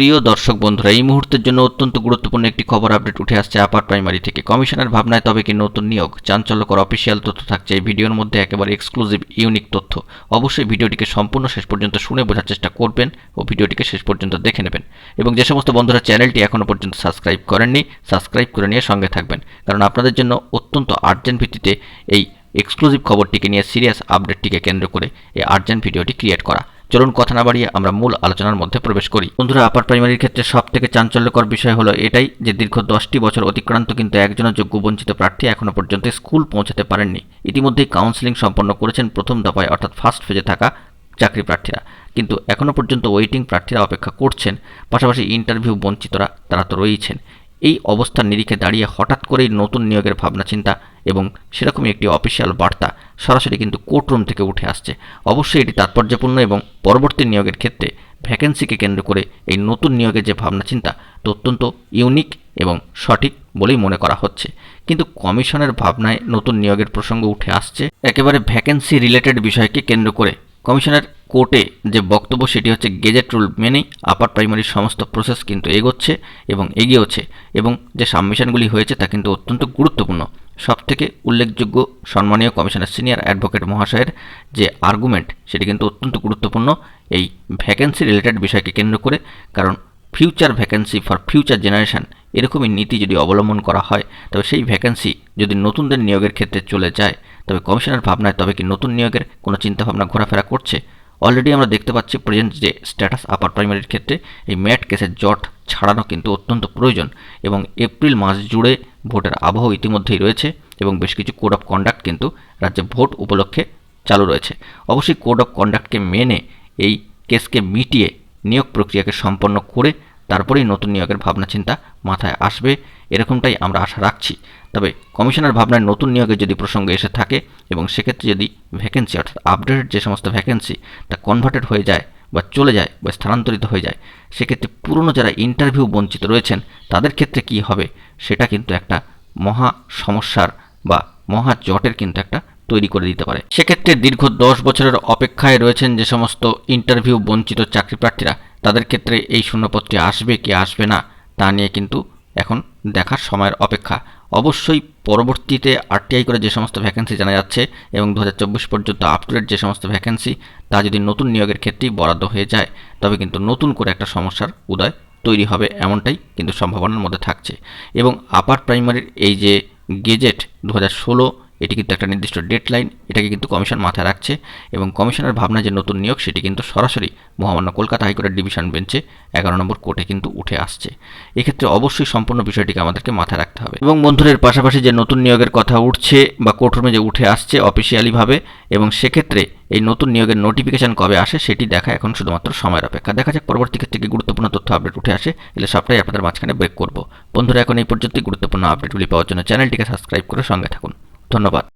প্রিয় দর্শক বন্ধুরা, এই মুহূর্তের জন্য অত্যন্ত গুরুত্বপূর্ণ একটি খবর আপডেট উঠে আসছে আপার প্রাইমারি থেকে। কমিশনের ভাবনায় তবে কি নতুন নিয়োগ? চাঞ্চল্যকর অফিসিয়াল তথ্য থাকছে এই ভিডিওর মধ্যে, একেবারে এক্সক্লুসিভ ইউনিক তথ্য। অবশ্যই ভিডিওটিকে সম্পূর্ণ শেষ পর্যন্ত শুনে বোঝার চেষ্টা করবেন ও ভিডিওটিকে শেষ পর্যন্ত দেখে নেবেন। এবং যে সমস্ত বন্ধুরা চ্যানেলটি এখনও পর্যন্ত সাবস্ক্রাইব করেননি সাবস্ক্রাইব করে নিয়ে সঙ্গে থাকবেন। কারণ আপনাদের জন্য অত্যন্ত আর্জেন্ট ভিত্তিতে এই এক্সক্লুসিভ খবরটিকে নিয়ে সিরিয়াস আপডেটটিকে কেন্দ্র করে এই আর্জেন্ট ভিডিওটি ক্রিয়েট করা। চলুন কথা না বাড়িয়ে আমরা মূল আলোচনার মধ্যে প্রবেশ করি। বন্ধুরা আপার প্রাইমারির ক্ষেত্রে সব থেকে চাঞ্চল্যকর বিষয় হলো এটাই যে দীর্ঘ দশটি বছর অতিক্রান্ত কিন্তু একজনের যোগ্য বঞ্চিত প্রার্থী এখনও পর্যন্ত স্কুল পৌঁছাতে পারেননি। ইতিমধ্যেই কাউন্সিলিং সম্পন্ন করেছেন প্রথম দফায়, অর্থাৎ ফার্স্ট ফেজে থাকা চাকরি প্রার্থীরা। কিন্তু এখনও পর্যন্ত ওয়েটিং প্রার্থীরা অপেক্ষা করছেন, পাশাপাশি ইন্টারভিউ বঞ্চিতরা তারা তো রয়েইছেন এই অবস্থার নিরিখে দাঁড়িয়ে হঠাৎ করেই নতুন নিয়োগের ভাবনা চিন্তা এবং সেরকমই একটি অফিসিয়াল বার্তা সরাসরি কিন্তু কোর্টরুম থেকে উঠে আসছে। অবশ্যই এটি তাৎপর্যপূর্ণ এবং পরবর্তী নিয়োগের ক্ষেত্রে ভ্যাকেন্সিকে কেন্দ্র করে এই নতুন নিয়োগের যে ভাবনা চিন্তা, তা অত্যন্ত ইউনিক এবং সঠিক বলেই মনে করা হচ্ছে। কিন্তু কমিশনের ভাবনায় নতুন নিয়োগের প্রসঙ্গ উঠে আসছে। একেবারে ভ্যাকেন্সি রিলেটেড বিষয়কে কেন্দ্র করে কমিশনের কোর্টে যে বক্তব্য সেটি হচ্ছে গেজেট রুল মেনেই আপার প্রাইমারির সমস্ত প্রসেস কিন্তু এগোচ্ছে এবং এগিয়েওছে এবং যে সাবমিশনগুলি হয়েছে তা কিন্তু অত্যন্ত গুরুত্বপূর্ণ। সবথেকে উল্লেখযোগ্য সম্মানীয় কমিশনের সিনিয়র অ্যাডভোকেট মহাশয়ের যে আর্গুমেন্ট সেটি কিন্তু অত্যন্ত গুরুত্বপূর্ণ এই ভ্যাকেন্সি রিলেটেড বিষয়কে কেন্দ্র করে, কারণ future vacancy for future generation এরকমই নীতি যদি অবলম্বন করা হয়, তবে সেই ভ্যাকেন্সি যদি নতুনদের নিয়োগের ক্ষেত্রে চলে যায়, তবে কমিশনের ভাবনায় তবে কি নতুন নিয়োগের কোনো চিন্তাভাবনা ঘোরাফেরা করছে? অলরেডি আমরা দেখতে পাচ্ছি প্রেজেন্ট যে স্ট্যাটাস আপার প্রাইমারির ক্ষেত্রে এই ম্যাট কেসের জট ছাড়ানো কিন্তু অত্যন্ত প্রয়োজন এবং এপ্রিল মাস জুড়ে ভোটের আবহ ইতিমধ্যেই রয়েছে এবং বেশ কিছু কোড অফ কন্ডাক্ট কিন্তু রাজ্যে ভোট উপলক্ষে চালু রয়েছে। অবশ্যই কোড অফ কন্ডাক্টকে মেনে এই কেসকে মিটিয়ে নিয়োগ প্রক্রিয়াকে সম্পন্ন করে তারপরেই নতুন নিয়োগের ভাবনা চিন্তা মাথায় আসবে। এরকমটাই আমরা আশা রাখছি। তবে কমিশনের ভাবনায় নতুন নিয়োগের যদি প্রসঙ্গ এসে থাকে এবং সেক্ষেত্রে যদি ভ্যাকেন্সি অর্থাৎ আপডেটেড যে সমস্ত ভ্যাকেন্সি তা কনভার্টেড হয়ে যায় বা চলে যায় বা স্থানান্তরিত হয়ে যায়, সেক্ষেত্রে পুরনো যারা ইন্টারভিউ বঞ্চিত রয়েছেন, তাদের ক্ষেত্রে কি হবে? সেটা কিন্তু একটা মহা সমস্যার বা মহা জটের কিন্তু একটা তৈরি করে দিতে পারে। সেক্ষেত্রে দীর্ঘ দশ বছরের অপেক্ষায় রয়েছেন যে সমস্ত ইন্টারভিউ বঞ্চিত চাকরি প্রার্থীরা। তাদের ক্ষেত্রে এই শূন্যপত্রটি আসবে কি আসবে না, তা নিয়ে কিন্তু এখন দেখার সময়ের অপেক্ষা। অবশ্যই পরবর্তীতে আরটিআই করে যে সমস্ত ভ্যাকেন্সি জানা যাচ্ছে এবং দু হাজার চব্বিশ পর্যন্ত আপ টু যে সমস্ত ভ্যাকেন্সি তা যদি নতুন নিয়োগের ক্ষেত্রেই বরাদ্দ হয়ে যায়, তবে কিন্তু নতুন করে একটা সমস্যার উদয় তৈরি হবে এমনটাই কিন্তু সম্ভাবনার মধ্যে থাকছে। এবং আপার প্রাইমারির এই যে গেজেট দু হাজার ষোলো এটি কিন্তু একটা নির্দিষ্ট ডেডলাইন, এটাকে কিন্তু কমিশন মাথায় রাখছে এবং কমিশনের ভাবনা যে নতুন নিয়োগ, সেটি কিন্তু সরাসরি মহামান্য কলকাতা হাইকোর্টের ডিভিশন বেঞ্চে এগারো নম্বর কোর্টে কিন্তু উঠে আসছে। এক্ষেত্রে অবশ্যই সম্পূর্ণ বিষয়টিকে আমাদেরকে মাথায় রাখতে হবে। এবং বন্ধুদের পাশাপাশি যে নতুন নিয়োগের কথা উঠছে বা কোর্টরুমে যে উঠে আসছে অফিসিয়ালিভাবে এবং সেক্ষেত্রে এই নতুন নিয়োগের নোটিফিকেশন কবে আসে, সেটি দেখা এখন শুধুমাত্র সময়ের অপেক্ষা। দেখা যাক পরবর্তী ক্ষেত্রে গুরুত্বপূর্ণ তথ্য আপডেট উঠে আসে, এলে সবটাই আপনাদের মাঝখানে ব্রেক করব। বন্ধুরা, এখন এই পর্যন্তই। গুরুত্বপূর্ণ আপডেটগুলি পাওয়ার জন্য চ্যানেলটিকে সাবস্ক্রাইব করে সঙ্গে থাকুন। ধন্যবাদ